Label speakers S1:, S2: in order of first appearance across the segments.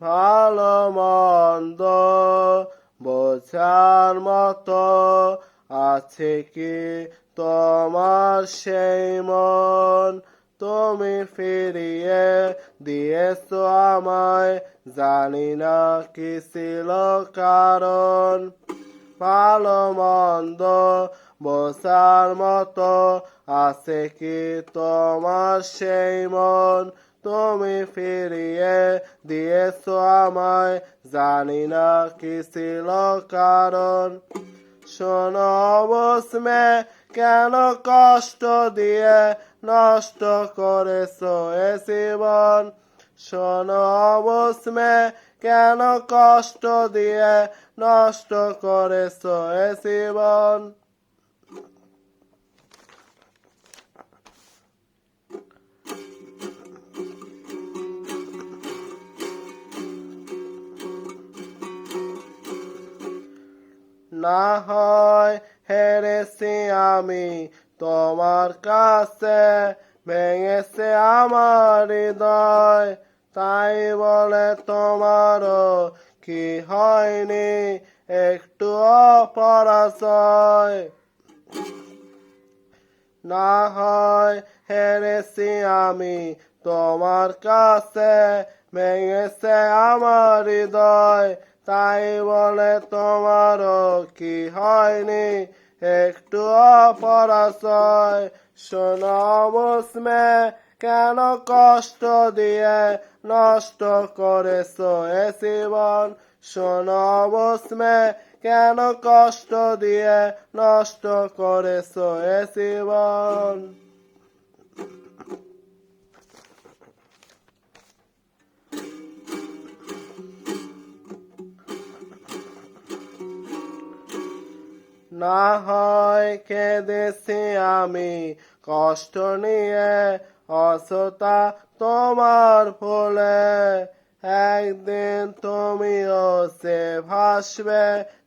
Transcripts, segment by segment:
S1: ভালো মন্দ বোঝার মতো আছে কি তোমার সেই মন? তুমি ফিরিয়ে দিয়েছ আমায়, জানি না কি ছিল কারণ। ভালো মন্দ বসার মতো আছে কি তোমার সেই মন? তুমি ফিরিয়ে দিয়েছ আমায়। জানি না কি ছিল কারণ। শোনো বসমে, কেন কষ্ট দিয়ে নষ্ট করেছ এ জীবন? শোনো বসমে, কেন কষ্ট দিয়ে নষ্ট করেছ এ জীবন? না হয় হেরেছি আমি তোমার কাছে, ভেঙেছে আমার হৃদয়। তাই বলে তোমারও কি হয়নি একটু অপরাজয়? না হয় হেরেছি আমি তোমার কাছে, ভেঙেছে আমার হৃদয়। তাই বলে তোমারও কি হয়নি? একটু অপরাশয়। শোনো কেন কষ্ট দিয়ে নষ্ট করেছ এ জীবন? শোনো কেন কষ্ট দিয়ে নষ্ট করেছ এ জীবন? না হয় কেঁদেছি আমি কষ্ট নিয়ে অসতা তোমার ফুলে। একদিন তুমিও সে ভাসবে,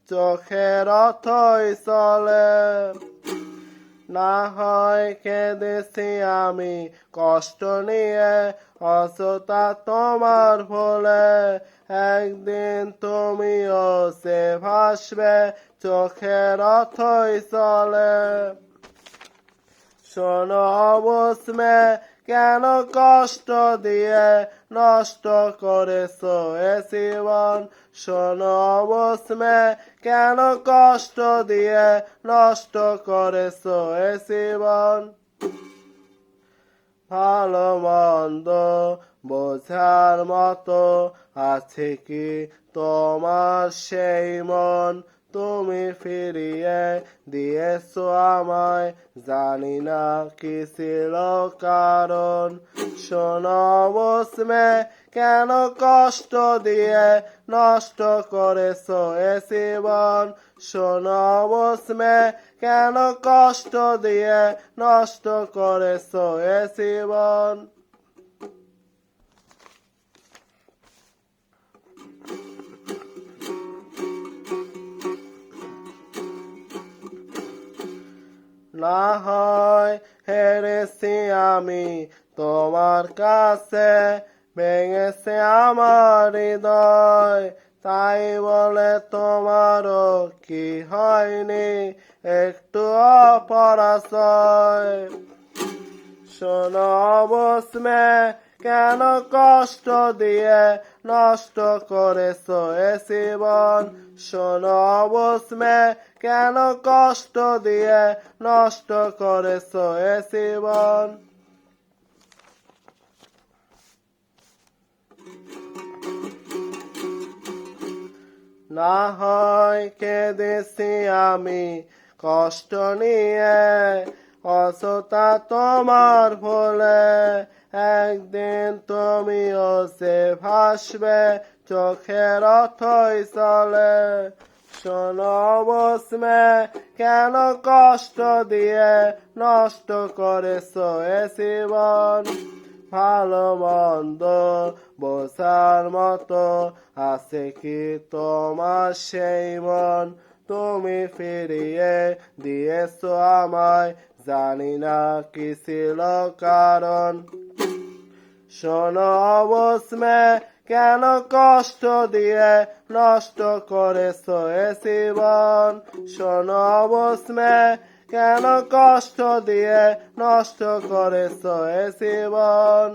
S1: চোখের অথই চলে। না হয় কেঁদেছি আমি কষ্ট নিয়ে, অসতা তোমার ভোলে একদিন তুমিও সে ভাসবে চোখের অথই চলে। শোনো বসমে কেন কষ্ট দিয়ে নষ্ট করেছ এ জীবন? শোনো বসমে, কেন কষ্ট দিয়ে নষ্ট করেছ এ জীবন? ভালো মন্দ বোঝার মতো আছে কি তোমার সেই মন? তুমি ফিরিয়ে দিয়েছ আমায়। জানি না কি ছিল কারণ। শোনো কেন কষ্ট দিয়ে নষ্ট করেছ এ জীবন? শোনো কেন কষ্ট দিয়ে নষ্ট করেছ এ জীবন? না হয়, হেরেছি আমি তোমার কাছে, ভেঙেছে আমার হৃদয়। তাই বলে তোমারও কি হয়নি? একটু অপরাজয়। শোনো বসমে কেন কষ্ট দিয়ে নষ্ট করেছ এ জীবন। শোনো বসমে কেন কষ্ট দিয়ে নষ্ট করেছ এ জীবন? না হয় কেঁদেছি আমি কষ্ট নিয়ে, অসতা তোমার ভুলে। একদিন তুমিও সে ভাসবে চোখের অথই চলে। শোনো বসমে কেন কষ্ট দিয়ে নষ্ট করেছ এ জীবন? ভালো মন্দ বোঝার মতো আছে কি তোমার সেই মন? তুমি ফিরিয়ে দিয়েছ আমায়, জানি না কি ছিল কারণ। শোনো অবসমে কেন কষ্ট দিয়ে নষ্ট করেছ এ জীবন? শোনো অবসমে কেন কষ্ট দিয়ে নষ্ট করেছ এ জীবন?